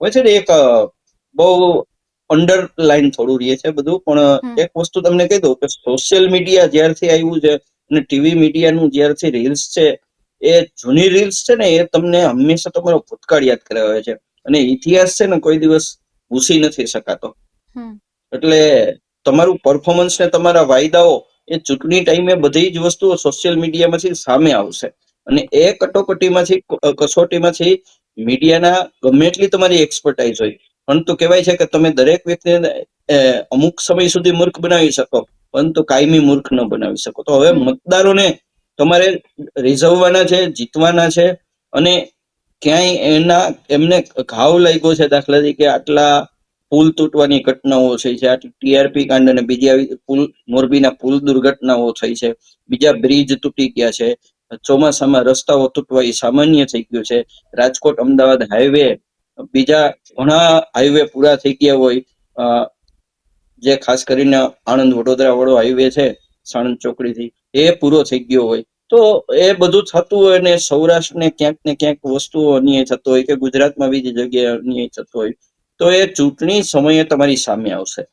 હોય છે ને એક બહુ અંડરલાઈન થોડું રહે છે બધું પણ એક વસ્તુ તમને કહી દઉં કે સોશિયલ મીડિયા જ્યારથી આવ્યું છે અને ટીવી મીડિયાનું જ્યારથી રીલ્સ છે એ જૂની રીલ્સ છે ને એ તમને હંમેશા તમારો ભૂતકાળ યાદ કરાવે છે. અને ઇતિહાસ છે ને કોઈ દિવસ ભૂસી નથી શકાતો. એટલે તમારું પરફોર્મન્સ ને તમારા વાયદાઓ એ ચૂંટણી ટાઈમે બધી જ વસ્તુઓ સોશિયલ મીડિયામાંથી સામે આવશે. અને એ કટોકટીમાંથી કસોટીમાંથી મીડિયાના ગમે એટલી તમારી એક્સપર્ટાઇઝ હોય. પરંતુ કહેવાય છે કે તમે દરેક વ્યક્તિને અમુક સમય સુધી મૂર્ખ બનાવી શકો પરંતુ કાયમી મૂર્ખ ન બનાવી શકો. તો હવે મતદારોને તમારે રીઝવવાના છે જીતવાના છે અને ક્યાંય એના એમને ઘાવ લાગ્યો છે દાખલા તરીકે આટલા પુલ તૂટવાની ઘટનાઓ થઈ છે આટલી ટીઆરપી કાંડ અને બીજી આવી પુલ મોરબીના પુલ દુર્ઘટનાઓ થઈ છે બીજા બ્રિજ તૂટી ગયા છે ચોમાસામાં રસ્તાઓ તૂટવા એ સામાન્ય થઈ ગયું છે. રાજકોટ, અમદાવાદ હાઈવે બીજા ઘણા હાઈવે પૂરા થઈ ગયા હોય જે ખાસ કરીને આણંદ વડોદરા વાળો હાઈવે છે, સાણંદ ચોકડીથી, એ પૂરો થઈ ગયો હોય. તો એ બધું થતું હોય ને સૌરાષ્ટ્રને ક્યાંક ને ક્યાંક વસ્તુઓ અન્યાય થતો હોય કે ગુજરાતમાં બીજી જગ્યાએ અન્યાય થતો હોય, તો એ ચૂંટણી સમયે તમારી સામે આવશે.